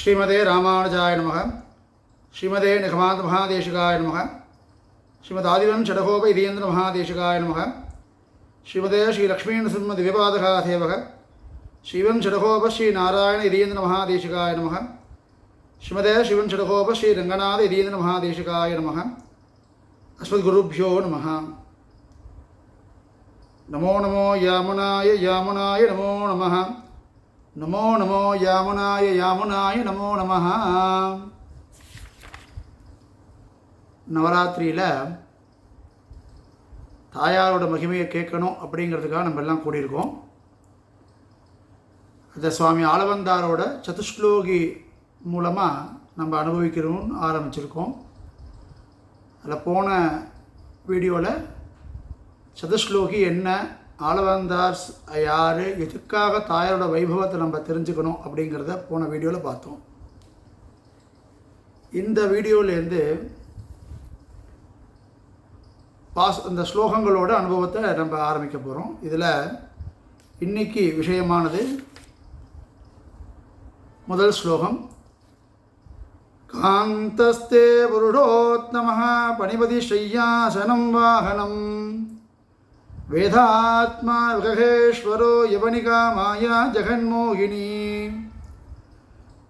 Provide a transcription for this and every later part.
ஸ்ரீமதே ராமானுஜாய நமக. ஸ்ரீமதே நிகமாந்த மகாதேசிகாய நமக. ஸ்ரீமத் ஆதிவன் ஷடகோப இதீந்திர மகாதேசிகாய நமக. ஸ்ரீமதே ஸ்ரீ லக்ஷ்மீ நரசிம்ம திவிபாதகா தேவக ஸ்ரீவன் ஷடகோப ஸ்ரீ நாராயண இதீந்திர மகாதேசிகாய நமக. ஸ்ரீமதே ஸ்ரீவன் ஷடகோப ஸ்ரீ ரங்கநாத இதீந்திர மகாதேசிகாய நமக. அஸ்மத்குருபியோ நம நமோ நமோ யாமுனாய யாமுனாய நமோ நம நமோ நமோ யாமுனாய யாமுனாய நமோ நமஹா. நவராத்திரியில் தாயாரோட மகிமையை கேட்கணும் அப்படிங்கிறதுக்காக நம்ம எல்லாம் கூடியிருக்கோம். அந்த சுவாமி ஆளவந்தாரோட சதுஷ்லோகி மூலமாக நம்ம அனுபவிக்கிறோம்னு ஆரம்பிச்சிருக்கோம். அதில் போன வீடியோவில் சதுஷ்லோகி என்ன ஆளவந்தார்ஸ் யார் எதுக்காக தாயாரோட வைபவத்தை நம்ம தெரிஞ்சுக்கணும் அப்படிங்கிறத போன வீடியோவில் பார்த்தோம். இந்த வீடியோலேருந்து பாஸ் அந்த ஸ்லோகங்களோட அனுபவத்தை நம்ம ஆரம்பிக்க போகிறோம் இதில் இன்னைக்கு விஷயமானது முதல் ஸ்லோகம். காந்தஸ்தே புருடோத்ம பணிபதி ஷையாசனம் வாகனம். வேதாத்மா விககேஸ்வரோ யவனிகா மாயா ஜெகன்மோகினி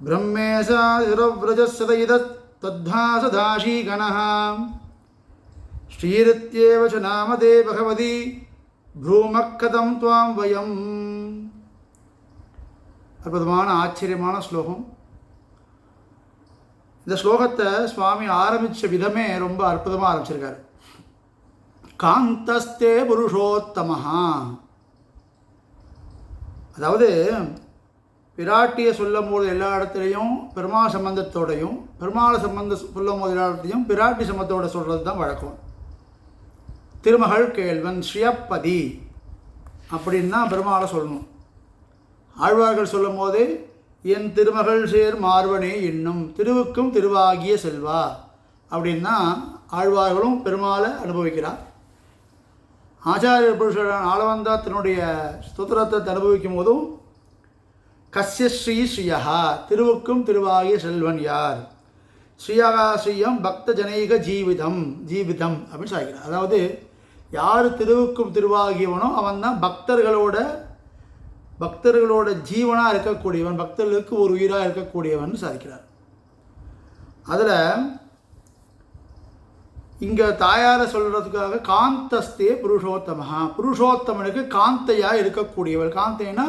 பிரம்மேசா சிரவிரஜசதயித தத்தாசதாஷீகணः ஸ்ரீரித்யேவ ச நாமதே பகவதி ப்ரூமக்கதம் துவாம் வயம் அற்புதமான ஆச்சரியமான ஸ்லோகம் இந்த ஸ்லோகத்தை சுவாமி ஆரம்பித்த விதமே ரொம்ப அற்புதமாக ஆரம்பிச்சிருக்காரு. காந்தஸ்தே புருஷோத்தமஹா. அதாவது பிராட்டியை சொல்லும் போது எல்லா இடத்துலையும் பெருமாள் சம்பந்தத்தோடையும் பெருமாள் சம்பந்தம் சொல்லும் போது எல்லா இடத்துலையும் பிராட்டி சம்பந்தத்தோட சொல்கிறது தான் வழக்கம். திருமகள் கேள்வன் ஸ்ரீயப்பதி அப்படின்னு தான் பெருமாளை சொல்லணும். ஆழ்வார்கள் சொல்லும் போது என் திருமகள் சேர் மார்வனே என்னும் திருவுக்கும் திருவாகிய செல்வா அப்படின்னா ஆழ்வார்களும் பெருமாளை அனுபவிக்கிறார். ஆச்சாரிய புருஷன் ஆளவந்தா தன்னுடைய ஸ்தோத்திரத்தை அனுபவிக்கும் போதும் கஸ்ய ஸ்ரீ ஸ்ரீயா திருவுக்கும் திருவாகிய செல்வன் யார்? ஸ்ரீயகா ஸ்ரீயம் பக்த ஜனீக ஜீவிதம் ஜீவிதம் அப்படின்னு சாய்க்கிறார். அதாவது யார் திருவுக்கும் திருவாகியவனோ அவன் தான் பக்தர்களோட பக்தர்களோட ஜீவனாக இருக்கக்கூடியவன் பக்தர்களுக்கு ஒரு உயிராக இருக்கக்கூடியவன் சாதிக்கிறார் அதில் இங்கே தாயாரை சொல்கிறதுக்காக காந்தஸ்தே புருஷோத்தமஹா. புருஷோத்தமனுக்கு காந்தையாக இருக்கக்கூடியவள். காந்தைனா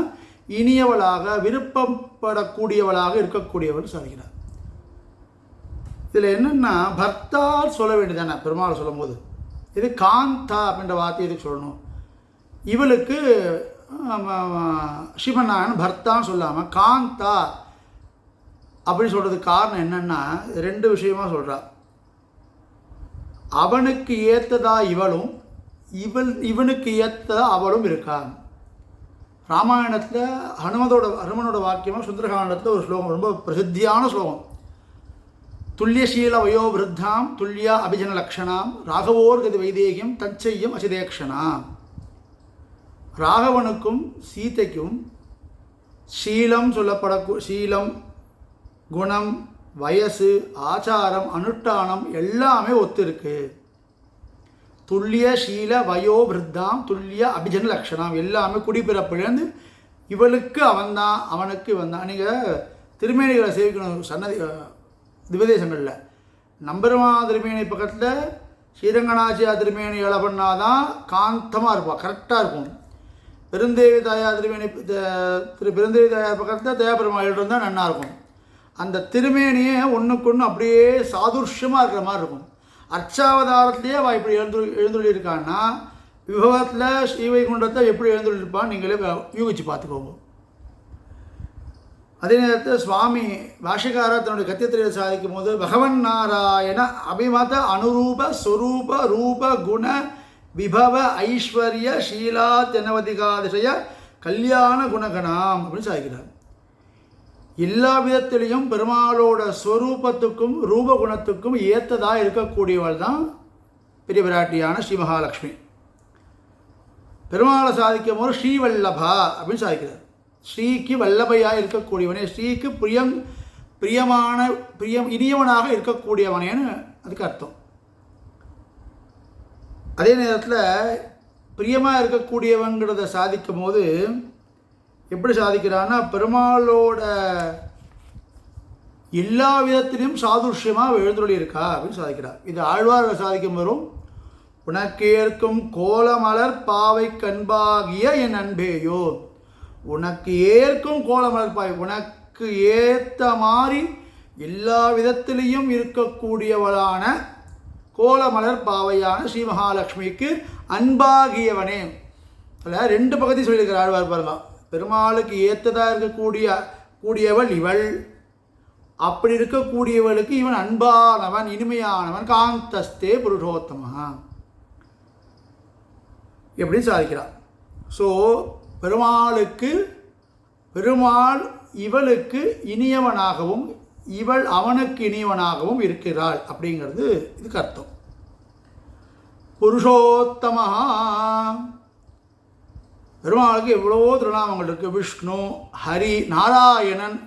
இனியவளாக விருப்பப்படக்கூடியவளாக இருக்கக்கூடியவள் சொல்கிறார். இதில் என்னென்னா பர்த்தால் சொல்ல வேண்டியதானே பெருமாள் சொல்லும்போது. இது காந்தா அப்படின்ற வார்த்தை இதுக்கு சொல்லணும். இவளுக்கு சிவநாயன் பர்த்தான்னு சொல்லாமல் காந்தா அப்படின்னு சொல்கிறதுக்கு காரணம் என்னென்னா ரெண்டு விஷயமா சொல்கிறாள் அவனுக்கு ஏற்றதா இவளும் இவள் இவனுக்கு ஏற்றதா அவளும் இருக்கா ராமாயணத்தில் ஹனுமதோட ஹனுமனோட வாக்கியமாக சுந்தரகாண்டத்தில் ஒரு ஸ்லோகம் ரொம்ப பிரசித்தியான ஸ்லோகம். துல்லியசீல வயோவிருத்தாம் துல்லியா அபிஜன லக்ஷணாம் ராகவோர்கதி வைதேகியம் தச்செய்யும் அசிதேக்ஷணாம். ராகவனுக்கும் சீதைக்கும் சீலம் சொல்லப்படக்கூ சீலம் குணம் வயசு ஆச்சாரம் அனுஷ்டானம் எல்லாமே ஒத்துருக்கு. துல்லிய சீல வயோ விருத்தாம் துல்லிய அபிஜன லக்ஷணம் எல்லாமே குடிப்பிறப்பிலேருந்து இவளுக்கு அவன்தான் அவனுக்கு இவன் தான் நீங்கள் திருமேனிகளை சேவிக்கணும் சன்னதி திவதேசங்களில் நம்பருமா திருமேனி பக்கத்தில் ஸ்ரீரங்கநாச்சியா திருமேனி இலை பண்ணாதான் காந்தமாக இருப்பாள் கரெக்டாக இருக்கும். பெருந்தேவி தாயார் திருமேனி திரு பெருந்தேவி தாயார் பக்கத்தில் தேவபெருமாள் இருந்தால் நன்னா இருக்கும். அந்த திருமேனியே ஒன்றுக்கு ஒன்று அப்படியே சாதுர்ஷமாக இருக்கிற மாதிரி இருக்கும். அர்ச்சாவதாரத்திலேயே அவள் இப்படி எழுந்து எழுந்துள்ளிருக்கான்னா விபவத்தில் ஸ்ரீவைகுண்டத்தை எப்படி எழுந்துள்ளிருப்பான்னு நீங்களே யூகிச்சு பார்த்துக்கோங்க. அதே நேரத்தில் சுவாமி பாஷகாரா தன்னுடைய கத்தியத்திரையை சாதிக்கும் போது பகவன் நாராயண அபிமத அனுரூப ஸ்வரூப ரூப குண விபவ ஐஸ்வர்ய ஷீலா தெனவதிகாதிசய கல்யாண குணகணாம் அப்படின்னு சாதிக்கிறார். எல்லா விதத்திலையும் பெருமாளோட ஸ்வரூபத்துக்கும் ரூபகுணத்துக்கும் ஏற்றதாக இருக்கக்கூடியவள் தான் பெரிய விராட்டியான ஸ்ரீ மகாலட்சுமி பெருமாளை சாதிக்கும் போது ஸ்ரீவல்லபா அப்படின்னு சாதிக்கிறார். ஸ்ரீக்கு வல்லபையாக இருக்கக்கூடியவனே ஸ்ரீக்கு பிரியம் பிரியமான பிரியம் இனியவனாக இருக்கக்கூடியவனேன்னு அதுக்கு அர்த்தம். அதே நேரத்தில் பிரியமாக இருக்கக்கூடியவங்கிறத சாதிக்கும் போது எப்படி சாதிக்கிறான்னா பெருமாளோட எல்லா விதத்திலையும் சாதுஷ்யமாக எழுந்துள்ளி இருக்கா அப்படின்னு சாதிக்கிறார். இது ஆழ்வார்கள் சாதிக்கும் வரும் உனக்கேற்கும் கோலமலர் பாவை கண்பாகிய என் அன்பேயோ உனக்கு ஏற்கும் கோலமலர் பாவை உனக்கு ஏற்ற மாதிரி எல்லா விதத்திலையும் இருக்கக்கூடியவளான கோலமலர் பாவையான ஸ்ரீ மகாலட்சுமிக்கு அன்பாகியவனே. அதில் ரெண்டு பக்கத்தையும் சொல்லியிருக்கிறார் ஆழ்வார் பாருங்க. பெருமாளுக்கு ஏற்றதாக இருக்கக்கூடிய கூடியவள் இவள். அப்படி இருக்கக்கூடியவளுக்கு இவன் அன்பானவன் இனிமையானவன் காந்தஸ்தே புருஷோத்தமா. எப்படின்னு சாதிக்கிறான். ஸோ பெருமாளுக்கு பெருமாள் இவளுக்கு இனியவனாகவும் இவள் அவனுக்கு இனியவனாகவும் இருக்கிறாள். அப்படிங்கிறது இதுக்கு அர்த்தம். புருஷோத்தமாக பெருமாளுக்கு எவ்வளவோ திருநாமங்கள் இருக்குது விஷ்ணு ஹரி நாராயணன்.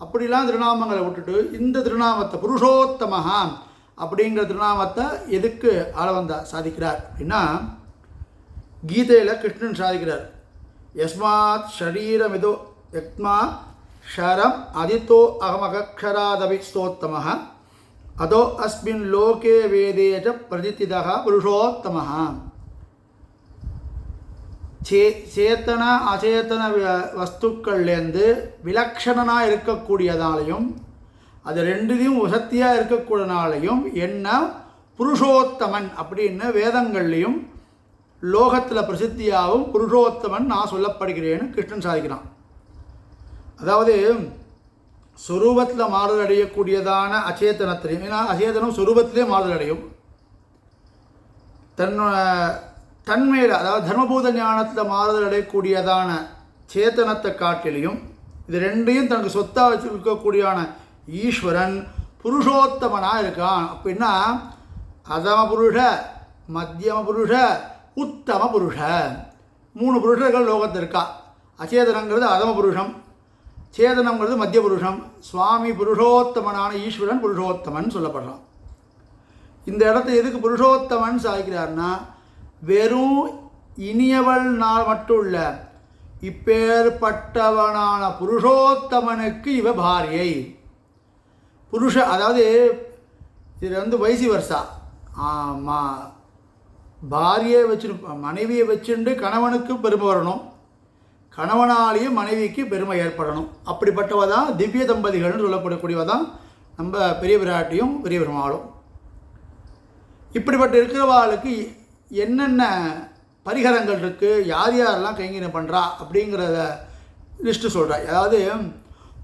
அப்படிலாம் திருநாமங்களை விட்டுட்டு இந்த திருநாமத்தை புருஷோத்தமஹா அப்படிங்கிற திருநாமத்தை எதுக்கு ஆளவந்தா சாதிக்கிறார்? அப்படின்னா கீதையில் கிருஷ்ணன் சாதிக்கிறார். யஸ்மாத் இதோ யக்மா ஷரம் அதித்தோ அகமகராதபி ஸ்தோத்தமः அதோ அஸ்மின் லோகே வேதேஜ பிரதித்திதா பிரதித்திதः சே சேத்தன அச்சேத்தன வ- வஸ்துக்கள்லேருந்து விலக்ஷணனாக இருக்கக்கூடியதாலையும் அது ரெண்டுத்தையும் வசத்தியாக இருக்கக்கூடியனாலையும் என்ன புருஷோத்தமன் அப்படின்னு வேதங்கள்லையும் லோகத்தில் பிரசித்தியாகவும் புருஷோத்தமன் நான் சொல்லப்படுகிறேன்னு கிருஷ்ணன் சாதிக்கிறான். அதாவது சொரூபத்தில் மாறுதல் அடையக்கூடியதான அச்சேத்தனத்திலையும் ஏன்னா அச்சேதனம் சுரூபத்திலே மாறுதல் அடையும். தன்னோட தன்மையில் அதாவது தர்மபூத ஞானத்தில் மாறுதல் அடையக்கூடியதான சேத்தனத்தை காட்டிலையும் இது ரெண்டையும் தனக்கு சொத்தாக வச்சுருக்கக்கூடியான ஈஸ்வரன் புருஷோத்தமனாக இருக்கான். அப்படின்னா அதம புருஷ மத்தியம புருஷ உத்தம புருஷ. மூணு புருஷர்கள் லோகத்தில் இருக்கா. அச்சேதனங்கிறது அதம புருஷம் சேதனங்கிறது மத்திய புருஷம். சுவாமி புருஷோத்தமனான ஈஸ்வரன் புருஷோத்தமன் சொல்லப்படுறான். இந்த இடத்த எதுக்கு புருஷோத்தமன் சாய்க்கிறார்னா வெறும் இனியவள் நாள் மட்டும் இல்லை இப்பேற்பட்டவனான புருஷோத்தமனுக்கு இவ பாரியை. புருஷ அதாவது இது வந்து வைசி வருஷா. ஆமாம் பாரியை வச்சு மனைவியை வச்சுண்டு கணவனுக்கு பெருமை வரணும். கணவனாலேயும் மனைவிக்கு பெருமை ஏற்படணும். அப்படிப்பட்டவ தான் திவ்ய தம்பதிகள்னு சொல்லப்படக்கூடியவ தான் நம்ம பெரிய பிராட்டியும் பெரிய பெருமாளும் இப்படிப்பட்ட இருக்கிறவாளுக்கு என்னென்ன பரிகாரங்கள் இருக்குது யார் யாரெல்லாம் கைங்கரியம் பண்ணுறா அப்படிங்கிறத லிஸ்ட்டு சொல்கிறா அதாவது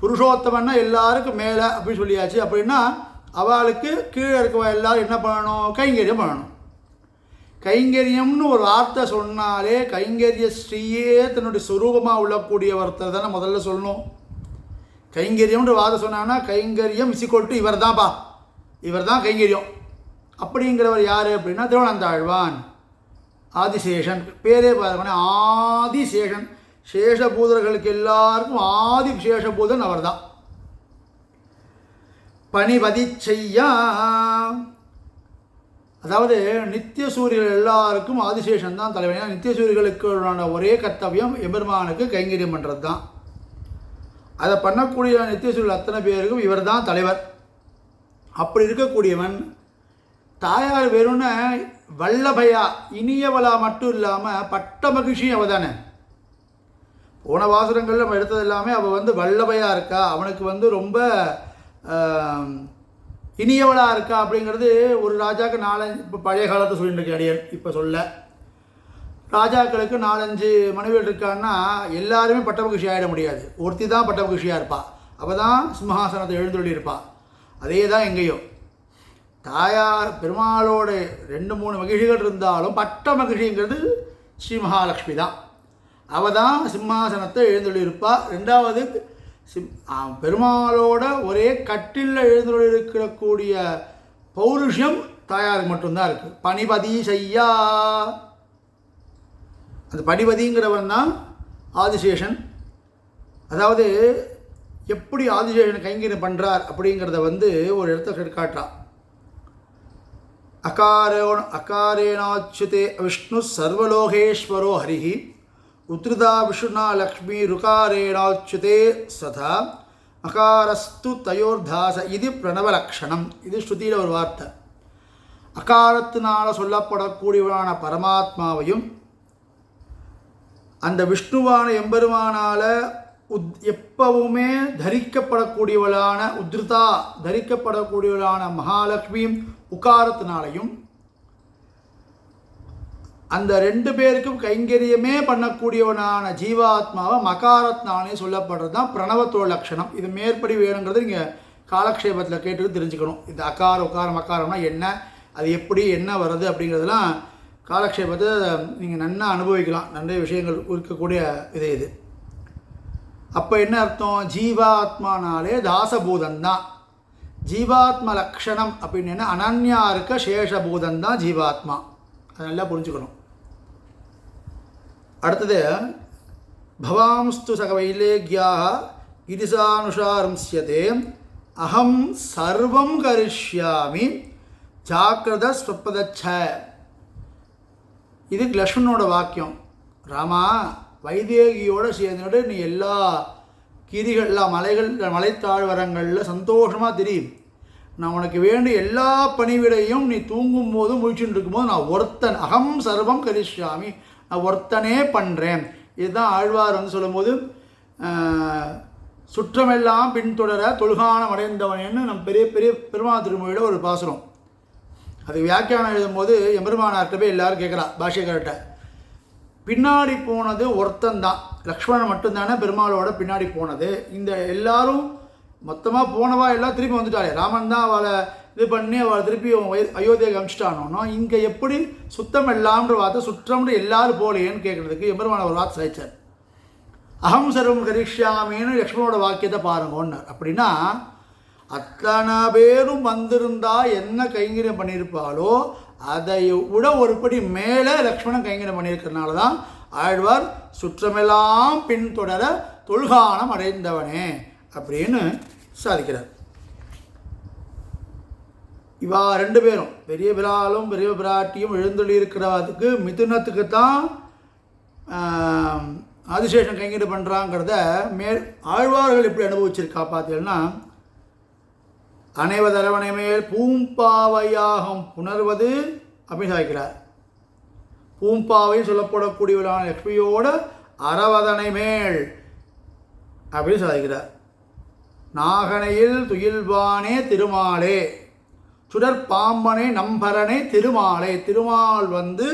புருஷோத்தமன்னா எல்லாருக்கும் மேலே அப்படின்னு சொல்லியாச்சு. அப்படின்னா அவளுக்கு கீழே இருக்கவ எல்லாரும் என்ன பண்ணணும்? கைங்கரியம் பண்ணணும். கைங்கரியம்னு ஒரு வார்த்தை சொன்னாலே கைங்கரிய ஸ்ரீயே தன்னுடைய சுரூபமாக உள்ளக்கூடிய ஒருத்தர் தானே முதல்ல சொல்லணும். கைங்கரியம்ன்ற வார்த்தை சொன்னாங்கன்னா கைங்கரியம் இசிக்கொட்டு இவர் தான்ப்பா இவர் தான் கைங்கரியம். அப்படிங்கிறவர் யார் அப்படின்னா திருவனந்தாழ்வான் ஆதிசேஷன். பேரே பார்த்தோம்னா ஆதிசேஷன். சேஷபூதர்களுக்கு எல்லாருக்கும் ஆதி சேஷபூதன் அவர் தான் பணிபதி செய்யா. அதாவது நித்திய சூரியர்கள் எல்லாருக்கும் ஆதிசேஷன் தான் தலைவன். ஏன்னா நித்திய சூரியர்களுக்கான ஒரே கர்த்தவியம் எம்பெருமானுக்கு கைங்கரியம் பண்ணுறது தான் அதை பண்ணக்கூடிய நித்திய அத்தனை பேருக்கும் இவர் தான் தலைவர். அப்படி இருக்கக்கூடியவன் தாயார் வெறும்ன வல்லபையா இனியவளா மட்டும் இல்லாமல் பட்ட மகிழ்ச்சியும் அவ தானே? போன வாசனங்களில் நம்ம எடுத்தது எல்லாமே அவள் வந்து வல்லபையா இருக்கா? அவனுக்கு வந்து ரொம்ப ஆம், இனியவளா இருக்கா அப்படிங்கிறது ஒரு ராஜாக்கு நாலஞ்சு இப்போ பழைய காலத்தை சொல்லிட்டு இருக்க அடியன் இப்போ சொல்ல. ராஜாக்களுக்கு நாலஞ்சு மனைவிகள் இருக்கான்னா எல்லாருமே பட்ட மகிழ்ச்சி ஆகிட முடியாது. ஒருத்தி தான் பட்ட மகிழ்ச்சியாக இருப்பாள் அவள் தான் சிம்ஹாசனத்தை எழுந்தொள்ளி இருப்பாள் அதே தான் எங்கேயும் தாயார் பெருமாளோட ரெண்டு மூணு மகிழ்ச்சிகள் இருந்தாலும் பட்ட மகிழ்ச்சிங்கிறது ஸ்ரீ மகாலட்சுமி தான். அவள் தான் சிம்மாசனத்தை எழுந்தொள்ளியிருப்பா ரெண்டாவது சிம் பெருமாளோட ஒரே கட்டிலில் எழுந்தொள்ளிருக்கக்கூடிய பௌருஷம் தாயாருக்கு மட்டும்தான் இருக்குது பணிபதி செய்யா. அந்த பணிபதிங்கிறவன் தான் ஆதிசேஷன். அதாவது எப்படி ஆதிசேஷன் கைங்கரியம் பண்ணுறார் அப்படிங்கிறத வந்து ஒரு இடத்த காட்டுறான். அகாரோண அகாரேணாச்சுதே விஷ்ணு சர்வலோகேஸ்வரோ ஹரிஹி உத்ருதா விஷ்ணுனா லக்ஷ்மி ருகாரேணாச்சுதே சதா அகாரஸ்து தயோர்தாச இது பிரணவலக்ஷணம் இது ஸ்ருதியில் ஒரு வார்த்தை. அகாரத்தினால் சொல்லப்படக்கூடியவனான பரமாத்மாவையும் அந்த விஷ்ணுவான எம்பெருமானால் உத் எப்பவுமே தரிக்கப்படக்கூடியவளான உத்ருதா தரிக்கப்படக்கூடியவளான மகாலட்சுமியும் உக்காரத்தினாலையும் அந்த ரெண்டு பேருக்கும் கைங்கரியமே பண்ணக்கூடியவனான ஜீவாத்மாவை மகாரத்னாலே சொல்லப்படுறது தான் பிரணவத்தோட லட்சணம். இது மேற்படி வேணுங்கிறது நீங்கள் காலக்ஷேபத்தில் கேட்டு தெரிஞ்சுக்கணும். இந்த அகார உக்காரம் அக்காரம்னா என்ன? அது எப்படி என்ன வருது அப்படிங்கிறதெல்லாம் காலக்ஷேபத்தை நீங்கள் நன்னா அனுபவிக்கலாம். நிறைய விஷயங்கள் இருக்கக்கூடிய இது இது. அப்போ என்ன அர்த்தம்? ஜீவாத்மானாலே தாசபூதந்தான். ஜீவாத்ம லக்ஷணம் அப்படின்னு என்ன? அனன்யா இருக்க சேஷபூதம் தான் ஜீவாத்மா. அதை நல்லா புரிஞ்சுக்கணும். அடுத்தது பவாம்ஸ்து சக வைலேக்கியாக கிரிசானுஷாரம்சியதே அகம் சர்வம் கரிஷ்யாமி ஜாக்கிரத ஸ்வப்பதச்ச இது லக்ஷ்மணோட வாக்கியம். ராமா வைதேகியோடு சேர்ந்துட்டு நீ எல்லா கிரிகளில் மலைகள் மலைத்தாழ்வரங்களில் சந்தோஷமாக தெரியும். நான் உனக்கு வேண்டிய எல்லா பணிவிடையும் நீ தூங்கும் போதும் முழிச்சுட்டு இருக்கும்போது நான் ஒருத்தன் அகம் சர்வம் கரிஷ்யாமி நான் ஒருத்தனே பண்ணுறேன் இதுதான் ஆழ்வார் வந்து சொல்லும்போது சுற்றமெல்லாம் பின்தொடர தொழுகானம் அடைந்தவனேன்னு நம் பெரிய பெரிய பெருமாள் திருமொழியில் ஒரு பாசுரம். அது வியாக்கியானம் எழுதும்போது எம்பெருமானார்கிட்ட போய் எல்லாரும் கேட்குறா பாஷ்யக்கார்ட்ட பின்னாடி போனது ஒருத்தன் தான் லக்ஷ்மணன் மட்டும்தானே பெருமாளோட பின்னாடி போனது. இந்த எல்லாரும் மொத்தமாக போனவா எல்லாம் திருப்பி வந்துட்டாளே. ராமன் தான் அவளை இது பண்ணி அவளை திருப்பி அயோத்தியாவுக்கு அமிச்சிட்டானோன்னா இங்கே எப்படி சுத்தம் எல்லாம்ன்ற வார்த்தை சுற்றம்னு எல்லாரும் போலேன்னு கேட்குறதுக்கு எம்பெருமான ஒரு வார்த்தை சாய்ச்சார் அகம் சர்வம் கரிஷ்யாமின்னு லக்ஷ்மணோட வாக்கியத்தை பாருங்கன்னார். அப்படின்னா அத்தனை பேரும் வந்திருந்தா என்ன கைங்கரியம் பண்ணியிருப்பாளோ அதை விட ஒருபடி மேலே லக்ஷ்மணன் கைங்கரியம் பண்ணியிருக்கிறனால தான் ஆழ்வார் சுற்றமெல்லாம் பின்தொடர தொல்கானம் அடைந்தவனே அப்படின்னு சாதிக்கிறார். இவா ரெண்டு பேரும் பெரிய பிராலும் பெரிய பிராட்டியும் எழுந்தொழியிருக்கிறதுக்கு மிதுனத்துக்கு தான் ஆதிசேஷன் கைங்கீடு பண்ணுறாங்கிறத மேல் ஆழ்வார்கள் எப்படி அனுபவிச்சிருக்கா பார்த்தீங்கன்னா அனைவதரவணை மேல் பூம்பாவையாகம் புணர்வது அப்படின்னு சாதிக்கிறார் பூம்பாவை சொல்லப்படக்கூடியவளான லக்ஷ்மியோட அரவதனை மேல் அப்படின்னு சாதிக்கிறார் நாகனையில் துயில்வானே திருமாலே சுடற்பாம்பனை நம்பரனே திருமாலே திருமால் வந்து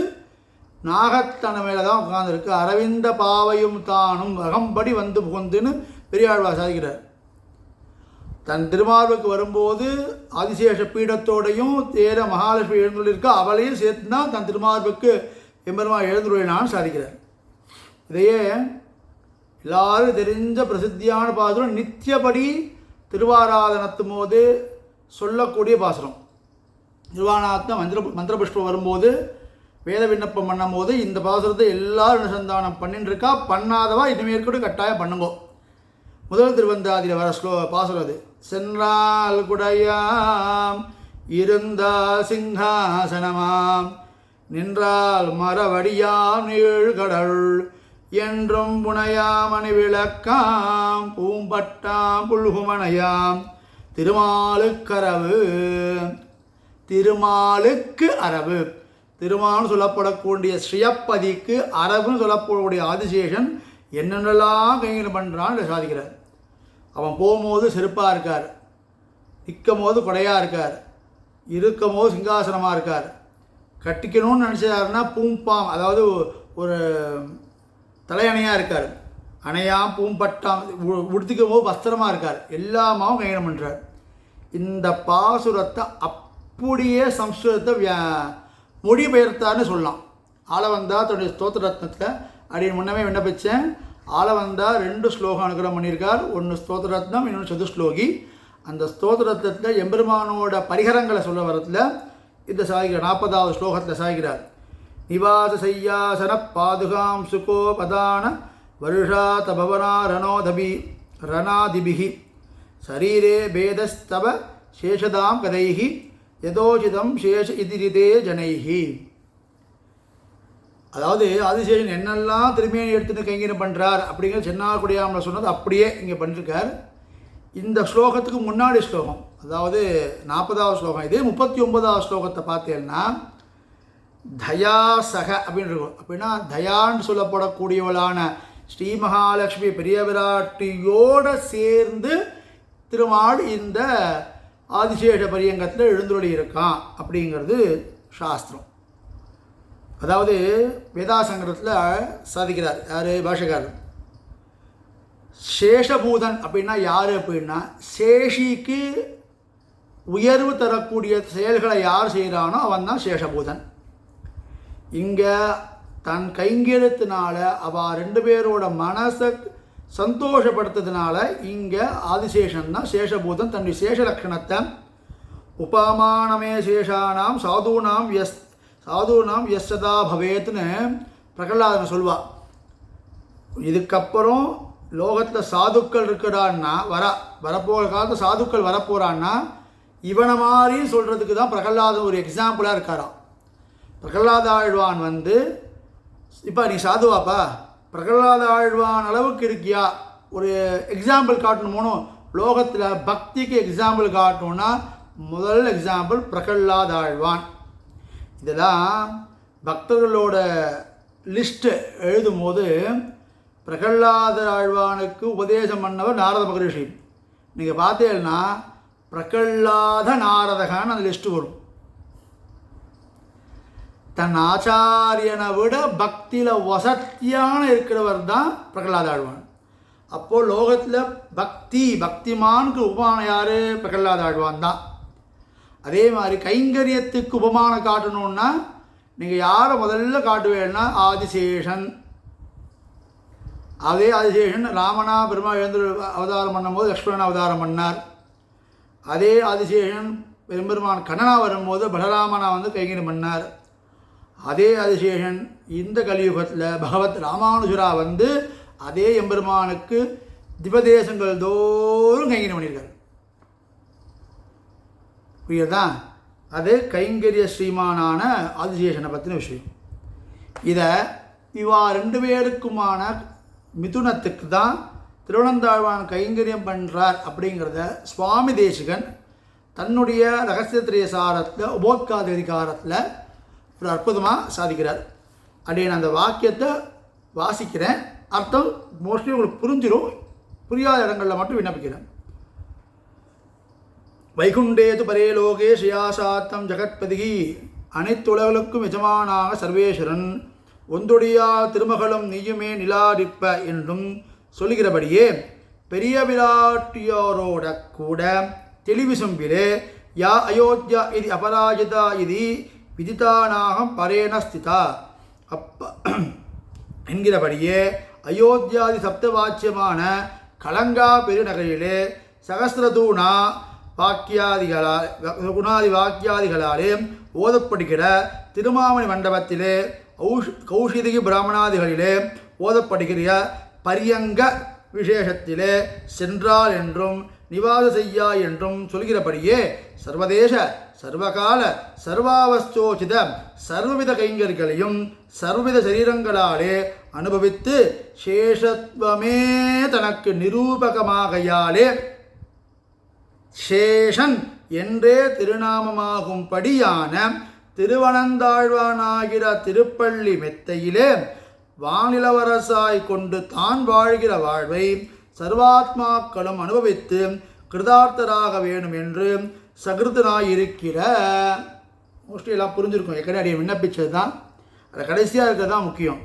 நாகத்தன மேலே தான் உட்கார்ந்துருக்கு. அரவிந்த பாவையும் தானும் அகம்படி வந்து புகுந்துன்னு பெரியாழ்வா சாதிக்கிறார். தன் திருமார்புக்கு வரும்போது அதிசேஷ பீடத்தோடையும் தேர மகாலட்சுமி எழுந்துள்ளிருக்கா அவளையும் சேர்த்து தான் தன் திருமார்புக்கு எம்பெருமாள் எழுந்துள்ளான்னு சாதிக்கிறார் இதையே எல்லாரும் தெரிஞ்ச பிரசித்தியான பாசுரம் நித்தியபடி திருவாராதனத்தும் போது சொல்லக்கூடிய பாசுரம். திருவாராதன மந்திர மந்திரபுஷ்பம் வரும்போது வேத விண்ணப்பம் பண்ணும்போது இந்த பாசுரத்தை எல்லாரும் அனுசந்தானம் பண்ணிட்டு இருக்கா பண்ணாதவா இனிமேல் கூட கட்டாயம் பண்ணுங்கோ. முதல் திருவந்தாதியில் வர ஸ்லோ பாசுரம் அது. சென்றால் குடையாம் இருந்தால் சிங்காசனமாம். நின்றால் மரவடியாம் நீழ்கடல் என்றும் புனையாம் அணி விளக்காம் பூம்பட்டாம் புல்குமனையாம் திருமாலுக்கரவு திருமாலுக்கு அரவு. திருமால்னு சொல்லப்படக்கூடிய ஸ்ரீயப்பதிக்கு அரவுன்னு சொல்லப்படக்கூடிய ஆதிசேஷன் என்னென்னலாம் கைங்கரியம் பண்ணுறான்னு சாதிக்கிறார். அவன் போகும்போது செருப்பாக இருக்கார் நிற்கும் போது கொடையாக இருக்கார் இருக்கும் போது சிங்காசனமாக இருக்கார். கட்டிக்கணும்னு நினச்சாருன்னா பூம்பாம் அதாவது ஒரு தலையணையாக இருக்கார். அணையாம் பூம்பட்டாம் உ- உடுத்திக்கும் போது வஸ்திரமாக இருக்கார். எல்லாமாவும் கையணம் பண்ணுறார் இந்த பாசுரத்தை அப்படியே சம்ஸ்கிருதத்தை வியா- மொழிபெயர்த்தார்னு சொல்லலாம். ஆளவந்தா தன்னுடைய ஸ்தோத்திர ரத்னத்தில் அப்படின்னு முன்னமே விண்ணப்பித்தேன் ஆளவந்தா ரெண்டு ஸ்லோகம் அனுகிரகம் பண்ணியிருக்கார். ஒன்று ஸ்தோத்திர ரத்னம் இன்னொன்று சதுஸ்லோகி அந்த ஸ்தோத்திர ரத்னத்தில் எம்பெருமானோட பரிகரங்களை சொல்ல வரத்தில் இந்த சாகிற நாற்பதாவது ஸ்லோகத்தில் சாகிறார் நிவாச செய்யாசன பாதுகாம் சுகோ பதான வருஷா தபவனா ரணோதபி ரணாதிபிகி சரீரே பேதஸ்தவ சேஷதாம் கதைகி யதோஜிதம் சேஷ இதிரிதே ஜனைகி அதாவது ஆதிசேஷன் என்னெல்லாம் திருமையை எடுத்துன்னு கைங்கரியம் பண்ணுறார் அப்படிங்கிற சென்னாக்குடியாமல சொன்னது அப்படியே இங்கே பண்ணிருக்கார். இந்த ஸ்லோகத்துக்கு முன்னாடி ஸ்லோகம் அதாவது நாற்பதாவது ஸ்லோகம் இது முப்பத்தி ஒன்பதாவது ஸ்லோகத்தை பார்த்தேன்னா தயாசக அப்படின்னு இருக்கும். அப்படின்னா தயான்னு சொல்லப்படக்கூடியவளான ஸ்ரீ மகாலட்சுமி பெரிய விராட்டியோடு சேர்ந்து திருமால் இந்த ஆதிசேஷ பரியங்கத்தில் எழுந்துள்ளி இருக்கான் அப்படிங்கிறது சாஸ்திரம். அதாவது வேதாசங்கரத்தில் சாதிக்கிறார். யார்? பாஷகாரர் சேஷபூதன் அப்படின்னா யார் அப்படின்னா சேஷிக்கு உயர்வு தரக்கூடிய செயல்களை யார் செய்கிறானோ அவன் தான் சேஷபூதன். இங்கே தன் கைங்கெழுத்தினால அவ ரெண்டு பேரோட மனசை சந்தோஷப்படுத்துறதுனால இங்கே ஆதிசேஷன் தான் சேஷபூதன். தன்னுடைய சேஷ லக்ஷணத்தை உபமானமே சேஷானாம் சாதுனாம் எஸ் சாதுனாம் எஸ்ஸதா பவேத்னு பிரகலாதன் சொல்வா. இதுக்கப்புறம் லோகத்தில் சாதுக்கள் இருக்கிறான்னா வர வரப்போகிற காலத்தில் சாதுக்கள் வரப்போகிறான்னா இவனை மாதிரி சொல்கிறதுக்கு தான் பிரகலாதன் ஒரு எக்ஸாம்பிளாக இருக்காராம். பிரகலாத ஆழ்வான் வந்து இப்போ நீ சாதுவாப்பா? பிரகலாத ஆழ்வான் அளவுக்கு இருக்கியா? ஒரு எக்ஸாம்பிள் காட்டணுமோனோ லோகத்தில் பக்திக்கு எக்ஸாம்பிள் காட்டணும்னா முதல் எக்ஸாம்பிள் பிரகலாத ஆழ்வான். இதெல்லாம் பக்தர்களோட லிஸ்ட்டு எழுதும்போது பிரகல்லாத ஆழ்வானுக்கு உபதேசம் பண்ணவர் நாரத மகரிஷி. நீங்கள் பார்த்தீங்கன்னா பிரகல்லாத நாரதகான்னு அந்த லிஸ்ட்டு வரும். தன் ஆச்சாரியனை விட பக்தியில் வசத்தியான இருக்கிறவர் தான் பிரகல்லாத ஆழ்வான். அப்போது லோகத்தில் பக்தி பக்திமானுக்கு உபமான யார்? பிரகல்லாத ஆழ்வான் தான். அதே மாதிரி கைங்கரியத்துக்கு உபமானம் காட்டணும்னா நீங்கள் யாரை முதல்ல காட்டுவேன்னா ஆதிசேஷன். அதே ஆதிசேஷன் ராமனா பெருமா எழுந்து அவதாரம் பண்ணும்போது லக்ஷ்மணன் அவதாரம் பண்ணார். அதே ஆதிசேஷன் பெரும்பெருமான் கண்ணனா வரும்போது பலராமனா வந்து கைங்கரியம் பண்ணார். அதே ஆதிசேஷன் இந்த கலியுகத்தில் பகவத் ராமானுஜரா வந்து அதே எம்பெருமானுக்கு திவதேசங்கள் தோறும் கைங்கரியம் பண்ணியிருக்காரு. புரியுதா அது கைங்கரிய ஸ்ரீமானான ஆதிசேஷனை பற்றின விஷயம். இதை இவா ரெண்டு பேருக்குமான மிதுனத்துக்கு தான் திருவனந்தாழ்வான் கைங்கரியம் பண்ணுறார் அப்படிங்கிறத சுவாமி தேசிகன் தன்னுடைய ரகசியத்திரிய சாரத்தில் உபோத்காத அதிகாரத்தில் ஒரு அற்புதமாக சாதிக்கிறார். அப்படின்னு அந்த வாக்கியத்தை வாசிக்கிறேன். அர்த்தம் மோஸ்ட்லி உங்களுக்கு புரிஞ்சிடும் புரியாத இடங்களில் மட்டும் விண்ணப்பிக்கிறேன். வைகுண்டேது பரே சுயாசாத்தம் சியாசாத்தம் ஜெகத்பதிகி. அனைத்துலகளுக்கும் எஜமானாக சர்வேஸ்வரன். ஒந்தொடியா திருமகளும் நீயுமே நிலாடிப்ப என்றும் சொல்லுகிறபடியே பெரிய விராட்டியோரோட கூட தெளிவிசும்பிலே யா அயோத்தியா இது அபராஜிதா இது விதிதானாகம் பரேண ஸ்திதா. அப்ப என்கிறபடியே அயோத்தியாதி சப்தவாச்சியமான கலங்கா பெருநகரிலே சகசிரதூணா வாக்கியாதிகளால் குணாதி வாக்கியாதிகளாலே ஓதப்படுகிற திருமாமணி மண்டபத்திலே ஔஷ் கௌஷிதிகி பிராமணாதிகளிலே ஓதப்படுகிற பரியங்க விசேஷத்திலே சென்றால் என்றும் நிவாத செய்யா என்றும் சொல்கிறபடியே சர்வதேச சர்வகால சர்வாவஸ்தோசித சர்வவித கைங்கர்களையும் சர்வவித சரீரங்களாலே அனுபவித்து சேஷத்வமே தனக்கு நிரூபகமாகையாலே சேஷன் என்றே திருநாமமாகும்படியான திருவனந்தாழ்வானாகிற திருப்பள்ளி மெத்தையிலே வானிலவரசாய் கொண்டு தான் வாழ்கிற வாழ்வை சர்வாத்மாக்களும் அனுபவித்து கிருதார்த்தராக வேணும் என்று சகிருத்தனாயிருக்கிற மோஸ்ட்லி எல்லாம் புரிஞ்சிருக்கும். ஏற்கனவே அடியை விண்ணப்பிச்சது தான் அது கடைசியாக இருக்கிறது தான் முக்கியம்.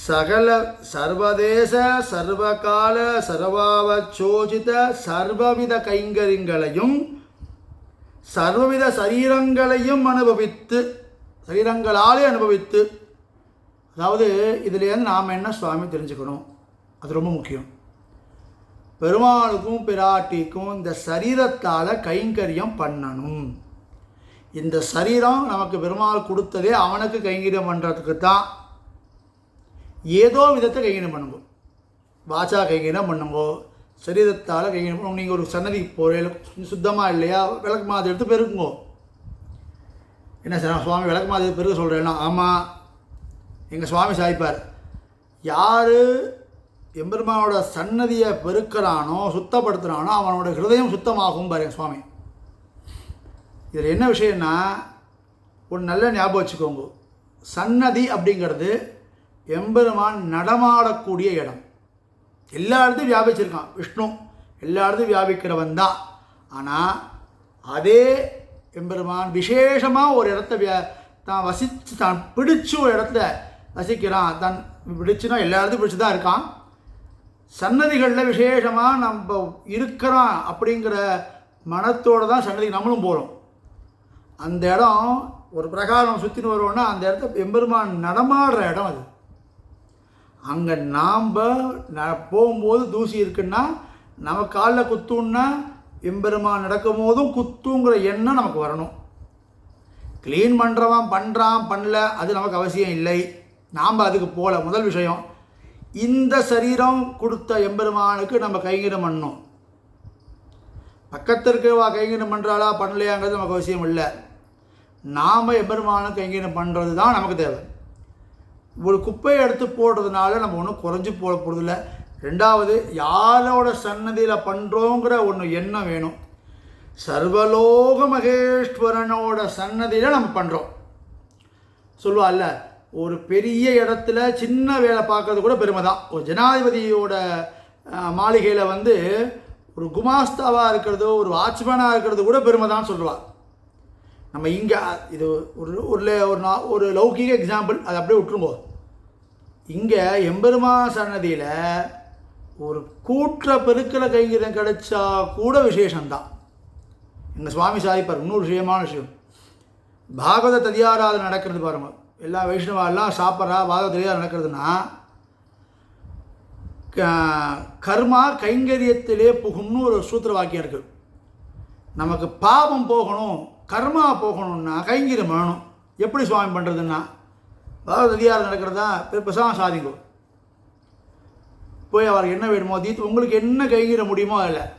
சகல சர்வதேச சர்வகால சர்வாவச்சோஜித சர்வவித கைங்கரியங்களையும் சர்வவித சரீரங்களையும் அனுபவித்து சரீரங்களாலே அனுபவித்து அதாவது இதுலேருந்து நாம் என்ன சுவாமி தெரிஞ்சுக்கணும்? அது ரொம்ப முக்கியம். பெருமாளுக்கும் பிராட்டிக்கும் இந்த சரீரத்தால் கைங்கரியம் பண்ணணும். இந்த சரீரம் நமக்கு பெருமாள் கொடுத்ததே அவனுக்கு கைங்கரியம் பண்ணுறதுக்கு தான் ஏதோ விதத்தை கைங்கரியம் பண்ணுவோம் வாச்சா கைங்கரியம் பண்ணுங்கோ. சரீரத்தால் கைங்கரியம் பண்ணுங்க நீங்கள் ஒரு சன்னதிக்கு போகிறேன் சுத்தமாக இல்லையா? விளக்கு மாதிரி எடுத்து பெருக்குங்கோ. என்ன சார் சுவாமி விளக்கு மாதிரி பெருக்க சொல்கிறேன்னா ஆமாம் எங்கள் சுவாமி சாய்ப்பார் யார் எம்பெருமானோட சன்னதியை பெருக்கிறானோ சுத்தப்படுத்துகிறானோ அவனோட ஹிருதயம் சுத்தமாகும் பாருங்க சுவாமி. இதில் என்ன விஷயம்னா ஒரு நல்ல ஞாபகம் வச்சுக்கோங்க. சன்னதி அப்படிங்கிறது எம்பெருமான் நடமாடக்கூடிய இடம். எல்லா இடத்தையும் வியாபிச்சிருக்கான். விஷ்ணு எல்லா இடத்தையும் வியாபிக்கிறவன் தான். ஆனால் அதே எம்பெருமான் விசேஷமாக ஒரு இடத்த வியா தான் வசித்து தான் பிடிச்சு ஒரு இடத்த வசிக்கிறான். தான் பிடிச்சுனா எல்லா இடத்தையும் பிடிச்சி தான் இருக்கான். சன்னதிகளில் விசேஷமாக நம்ம இருக்கிறோம் அப்படிங்கிற மனத்தோடு தான் சன்னதிக்கு நம்மளும் போகிறோம் அந்த இடம் ஒரு பிரகாரம் சுற்றின்னு வருவோன்னா அந்த இடத்த எம்பெருமான் நடமாடுற இடம் அது. அங்கே நாம் ந போகும்போது தூசி இருக்குன்னா நம்ம காலில் குத்துன்னா எம்பெருமான் நடக்கும் போதும் குத்துங்கிற எண்ணம் நமக்கு வரணும். க்ளீன் பண்ணுறவன் பண்ணுறான் பண்ணல அது நமக்கு அவசியம் இல்லை. நாம் அதுக்கு போகல முதல் விஷயம். இந்த சரீரம் கொடுத்த எம்பெருமானுக்கு நம்ம கைங்கரம் பண்ணணும். பக்கத்தில் இருக்கிறவா கைங்கரம் பண்ணுறாளா பண்ணலையாங்கிறது நமக்கு அவசியம் இல்லை. நாம் எம்பெருமானுக்கு கைங்கரம் பண்ணுறது தான் நமக்கு தேவை. ஒரு குப்பையை எடுத்து போடுறதுனால நம்ம ஒன்றும் குறைஞ்சி போட போகிறதில்ல ரெண்டாவது யாரோட சன்னதியில் பண்ணுறோங்கிற ஒன்று எண்ணம் வேணும். சர்வலோக மகேஸ்வரனோட சன்னதியில் நம்ம பண்ணுறோம் சொல்லுவாள்ல ஒரு பெரிய இடத்துல சின்ன வேலை பார்க்கறது கூட பெருமை தான் ஒரு ஜனாதிபதியோட மாளிகையில் வந்து ஒரு குமாஸ்தாவாக இருக்கிறதோ ஒரு வாட்ச்மேனாக இருக்கிறது கூட பெருமை தான் சொல்லுவாள் நம்ம இங்கே இது ஒரு ஒரு லே- ஒரு நா ஒரு லௌகிக எக்ஸாம்பிள் அதை அப்படியே விட்டுருங்கோ. இங்கே எம்பெருமா சன்னதியில் ஒரு கூற்ற பெருக்கிற கைங்கரியம் கிடைச்சா கூட விசேஷந்தான் எங்கள் சுவாமி சாதிப்பார் இன்னொரு விஷயமான விஷயம். பாகவத ததியாராதனை நடக்கிறது பாருங்க. எல்லா வைஷ்ணவாலாம் சாப்பிட்றா பாகவத ததியாரம் நடக்கிறதுனா க- கர்மா கைங்கரியத்திலே புகும்னு ஒரு சூத்திர வாக்கியம் இருக்குது நமக்கு பாவம் போகணும் கர்மா போகணும்னா கைங்கீரம் பண்ணணும் எப்படி சுவாமி பண்ணுறதுன்னா பாகவத அதிகாரம் நடக்கிறதா பெருசாக சாதிக்கும் போய் அவருக்கு என்ன வேணுமோ தீத்து உங்களுக்கு என்ன கைங்கிற முடியுமோ அதில்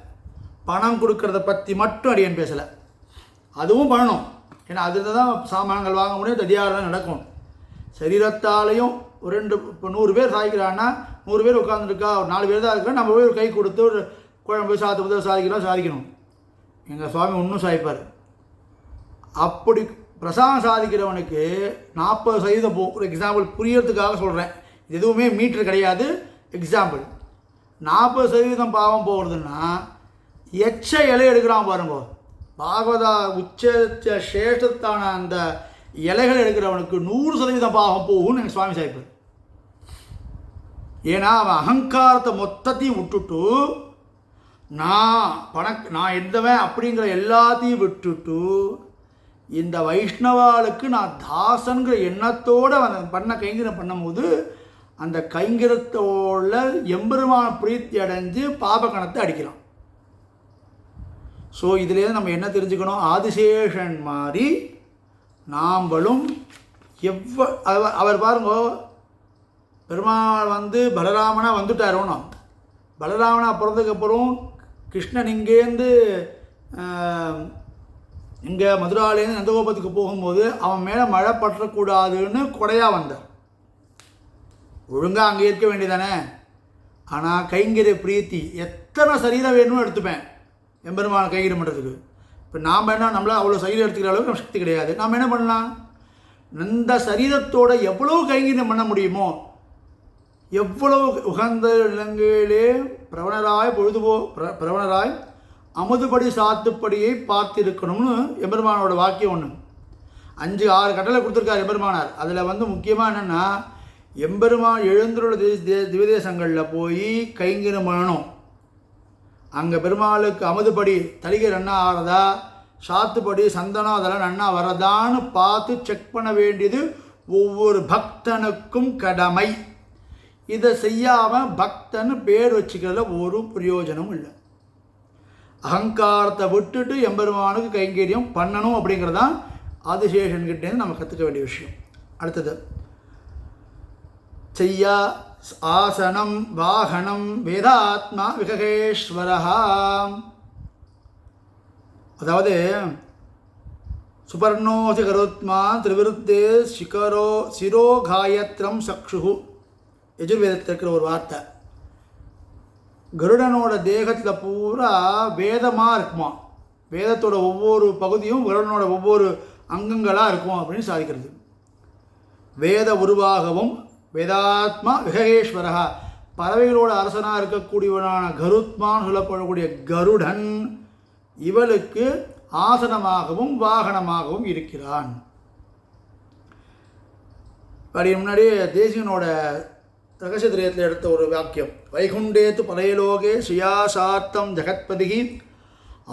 பணம் கொடுக்கறத பற்றி மட்டும் அடியன் பேசலை. அதுவும் பண்ணணும். ஏன்னா அதில் தான் சாமான்கள் வாங்க முடியும் ததியாரம் நடக்கும். சரீரத்தாலையும் ஒரு ரெண்டு இப்போ நூறு பேர் சாதிக்கிறான்னா நூறு பேர் உட்காந்துருக்கா ஒரு நாலு பேர் தான் இருக்கா நம்ம போய் ஒரு கை கொடுத்து ஒரு குழம்பு சாத்து உதவி சாதிக்கலாம் சாதிக்கணும். எங்கள் சுவாமி இன்னும் சாய்ப்பார் அப்படி பிரசாதம் சாதிக்கிறவனுக்கு நாற்பது சதவீதம் போ ஒரு எக்ஸாம்பிள் புரியறதுக்காக சொல்கிறேன் இது எதுவுமே மீட்டர் கிடையாது. எக்ஸாம்பிள் நாற்பது சதவீதம் பாவம் போகிறதுன்னா எச்ச இலை எடுக்கிறான் பாருங்க. பாகவதா உச்ச சேஷத்தான அந்த இலைகள் எடுக்கிறவனுக்கு நூறு சதவீதம் பாவம் போகும்னு எங்கள் சுவாமி சாய்ப்பு ஏன்னா அவன் அகங்காரத்தை மொத்தத்தையும் விட்டுட்டு நான் பணக் நான் எந்தவன் அப்படிங்கிற எல்லாத்தையும் விட்டுட்டு இந்த வைஷ்ணவாளுக்கு நான் தாசன்கிற எண்ணத்தோடு அவன் பண்ண கைங்கரம் பண்ணும்போது அந்த கைங்கரத்தோட எம்பெருமான பிரீத்தி அடைஞ்சு பாபகணத்தை அடிக்கிறான். ஸோ இதுலேருந்து நம்ம என்ன தெரிஞ்சுக்கணும்? ஆதிசேஷன் மாதிரி நாம்பளும் எவ்வ அவர் பாருங்க பெருமாள் வந்து பலராமனாக வந்துட்டாரோன்னு. பலராமனா பிறந்ததுக்கப்புறம் கிருஷ்ணன் இங்கேருந்து இங்கே மதுராலேருந்து நந்தகோபத்துக்கு போகும்போது அவன் மேலே மழை பற்றக்கூடாதுன்னு கொடையாக வந்தார் ஒழுங்காக அங்கே இருக்க வேண்டியதானே? ஆனால் கைங்கிற பிரீத்தி எத்தனை சரீரம் வேணும்னு எடுத்துப்பேன். எம்பெருமான கைங்கரியம் பண்ணுறதுக்கு இப்போ நாம் என்ன நம்மளால் அவ்வளோ சரீரம் எடுத்துக்கிற அளவுக்கு நம்ம சக்தி கிடையாது. நாம் என்ன பண்ணலாம்? இந்த சரீரத்தோட எவ்வளோ கைங்கரியம் பண்ண முடியுமோ எவ்வளவு உகந்த நிலங்களிலே பிரவணராய் பொழுதுபோ பிர பிரவணராய் அமுதுபடி சாத்துப்படியை பார்த்திருக்கணும்னு எம்பெருமானோட வாக்கியம் ஒன்று அஞ்சு ஆறு கட்டளை கொடுத்துருக்கார் எம்பெருமானார். அதில் வந்து முக்கியமாக என்னென்னா எம்பெருமான் எழுந்துள்ள திவதேசங்களில் போய் கைங்கரியம் பண்ணணும் அங்கே பெருமாளுக்கு அமுதுபடி தலிகர் நன்னா ஆறதா சாத்துப்படி சந்தனம் அதெல்லாம் நன்னா வரதான்னு பார்த்து செக் பண்ண வேண்டியது ஒவ்வொரு பக்தனுக்கும் கடமை. இதை செய்யாமல் பக்தன்னு பேர் வச்சுக்கிறதுல ஒரு பிரயோஜனமும் இல்லை. அகங்காரத்தை விட்டுட்டு எம்பெருமானுக்கு கைங்கரியம் பண்ணணும் அப்படிங்கிறதான் ஆதிசேஷன்கிட்டேருந்து நம்ம கற்றுக்க வேண்டிய விஷயம். அடுத்தது செய்யா ஆசனம் வாகனம் வேதாத்மா விககேஸ்வரஹா. அதாவது சுபர்ணோசி கருத்மா திரிவிருத்தே சிகரோ சிரோ காயத்ரம் சக்ஷு யஜுர்வேதத்தில் இருக்கிற ஒரு வார்த்தை. கருடனோட தேகத்தில் பூரா வேதமாக இருக்குமா? வேதத்தோட ஒவ்வொரு பகுதியும் கருடனோட ஒவ்வொரு அங்கங்களாக இருக்கும் அப்படின்னு சாதிக்கிறது. வேத உருவாகவும் வேதாத்மா விககேஸ்வரா. பறவைகளோட அரசனாக இருக்கக்கூடியவனான கருத்மான்னு சொல்லப்படக்கூடிய கருடன் இவளுக்கு ஆசனமாகவும் வாகனமாகவும் இருக்கிறான். அப்படி முன்னாடி தேசியனோட ரகசிய திரயத்தில் எடுத்த ஒரு வாக்கியம் வைகுண்டேத்து பலையலோகே ஸ்ரீயாசார்த்தம் ஜெகத்பதிகி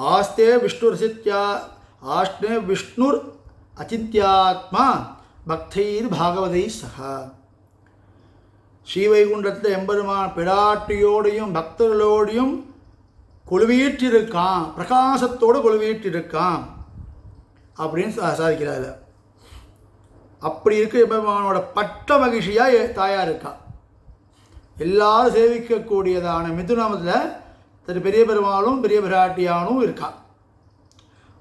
ஆஸ்தே விஷ்ணுரசித்யா ஆஷ்டே விஷ்ணுர் அச்சித்யாத்மா பக்தைர் பாகவதை சகா ஸ்ரீவைகுண்டத்தில் எம்பெருமான் பிராட்டியோடையும் பக்தர்களோடையும் கொழுவீற்றிருக்கான் பிரகாசத்தோடு கொழுவீற்றிருக்கான் அப்படின்னு சா அப்படி இருக்க எம்பெருமானோட பட்ட மகிழ்ச்சியாக தாயாக இருக்கான் எல்லாரும் சேவிக்கக்கூடியதான மிதுனமத்தில் திரு பெரிய பெருமாளும் பெரிய பிராட்டியானும் இருக்கா.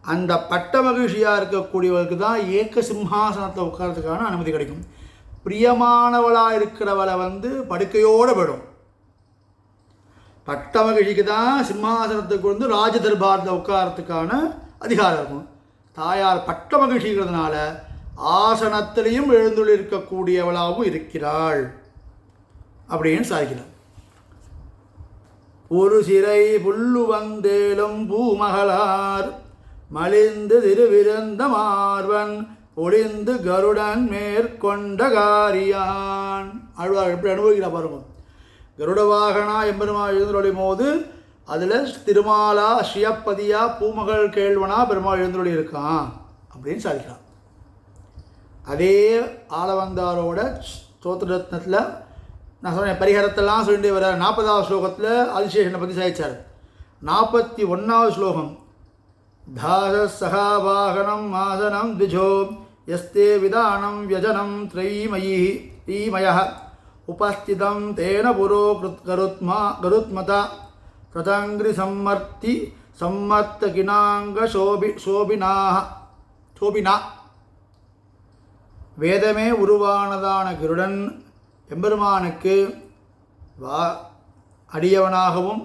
அந்த பட்ட மகிழ்ச்சியாக இருக்கக்கூடியவளுக்கு தான் ஏக்க சிம்ஹாசனத்தை உட்காரத்துக்கான அனுமதி கிடைக்கும். பிரியமானவளாக இருக்கிறவளை வந்து படுக்கையோடு விடும் பட்ட மகிழ்ச்சிக்கு தான் சிம்மாசனத்துக்கு வந்து ராஜ தர்பாரத்தில் உட்காரத்துக்கான அதிகாரம் இருக்கும். தாயார் பட்ட மகிழ்ச்சிங்கிறதுனால ஆசனத்திலையும் எழுந்துள்ளிருக்கக்கூடியவளாகவும் இருக்கிறாள். அப்படின்னு சாதிக்கலாம் ஒரு சிறை புல்லு வந்தேலும் பூமகளார் மலிந்து திருவிருந்த மார்வன் ஒளிந்து கருடன் மேற்கொண்ட காரியான். ஆழ்வார் எப்படி அனுபவிக்கிறா பாருங்க. கருட வாகனா எம்பெருமா எழுந்தருளி போது அதில் திருமாலா ஷியப்பதியா பூமகள் கேழ்வனா பெருமாள் எழுந்தருளி இருக்கான் அப்படின்னு சாதிக்கிறான் அதே ஆளவந்தாரோட ஸ்தோத்திரத்னத்தில் நான் சொன்னேன் பரிகாரத்தெல்லாம் சொல்லிட்டு வர நாற்பதாவது ஸ்லோகத்தில் ஆதிசேஷனை பற்றி சாதிச்சார் நாற்பத்தி ஒன்றாவது ஸ்லோகம். தாச சகா வாகனம் ஆசனம் திஜோ எஸ்தே விதானம் வியஜனம் த்ரைமயி ஈமய உபஸ்திதம் தேன புரோ கிருத் கருத்மா கருத்மதா பிரதங்கிரி சம்மர்த்தி சம்மர்த்த கிணாங்க சோபி சோபினா சோபினா. வேதமே உருவானதான கிருடன் எம்பெருமானுக்கு வா அடியவனாகவும்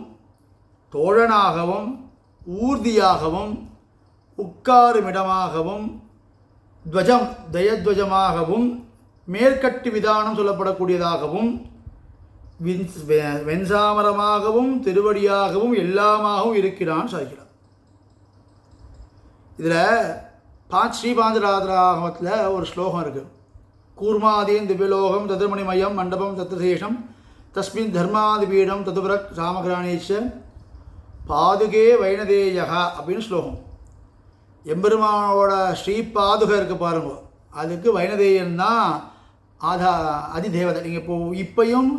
தோழனாகவும் ஊர்தியாகவும் உட்காருமிடமாகவும் துவஜம் தயத்வஜமாகவும் மேற்கட்டு விதானம் சொல்லப்படக்கூடியதாகவும் வெ- வெண்சாமரமாகவும் திருவடியாகவும் எல்லாமாகவும் இருக்கிறான் சாதிக்கிறான் இதில் பாஞ்ச் ஸ்ரீபாஞ்சராதராகமத்தில் ஒரு ஸ்லோகம் இருக்குது கூர்மாதீன் திவ்யலோகம் ததுமணிமயம் மண்டபம் தத்துசேஷம் தஸ்மின் தர்மாதிபீடம் ததுபரக் சாமகிராணேச்ச பாதுகே வைணதேயகா அப்படின்னு ஸ்லோகம். எம்பெருமானோட ஸ்ரீ பாதுகை பாருங்க. அதுக்கு வைணதேயன் தான் ஆதா அதிதேவதை. நீங்கள் இப்போ இப்பையும்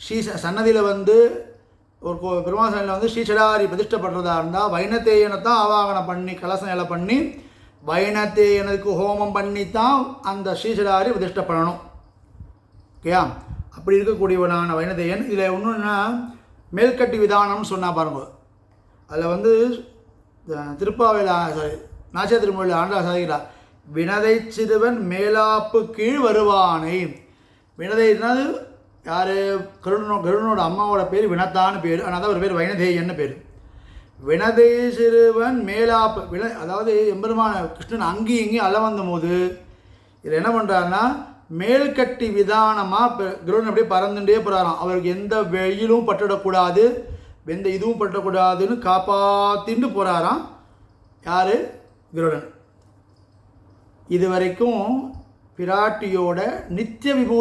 ஸ்ரீ சன்னதியில் வந்து ஒரு கோ பெருமாள் சன்னதியில் வந்து ஸ்ரீசடாரி பிரதிஷ்டை பண்ணுறதா இருந்தால் வைணதேயனை தான் ஆவாகனம் பண்ணி கலசம் இலை பண்ணி வைணத்தேயனுக்கு ஹோமம் பண்ணித்தான் அந்த ஸ்ரீசடாரி பிரதிஷ்டை பண்ணணும் ஓகேயா? அப்படி இருக்கக்கூடியவனான வைணதேயன் இதில் ஒன்றுன்னா மேல்கட்டி விதானம்னு சொன்னா பாருங்க. அதில் வந்து திருப்பாவையில் சாரி நாச்சியா திருமொழியில் ஆண்டா சாதிக்கிறார் வினதை சிறுவன் மேலாப்பு கீழ் வருவானை. வினதைனாது யார்? கருணனோ கருணனோட அம்மாவோட பேர் வினத்தான்னு பேர் ஆனால் தான் ஒரு பேர் வைணதேயன்னு பேர். வினதை சிறுவன் மேலாப்ப வின அதாவது எம்பெருமான கிருஷ்ணன் அங்கேயும் இங்கேயும் அல வந்த போது இதில் என்ன பண்ணுறாருன்னா மேல்கட்டி விதானமாக கருடன் அப்படியே பறந்துட்டே போகிறாராம் அவருக்கு எந்த வெயிலும் பட்டுடக்கூடாது எந்த இதுவும் பட்டக்கூடாதுன்னு காப்பாத்திட்டு போகிறாராம் யார்? கிருடன் இது வரைக்கும் பிராட்டியோட நித்திய விபூ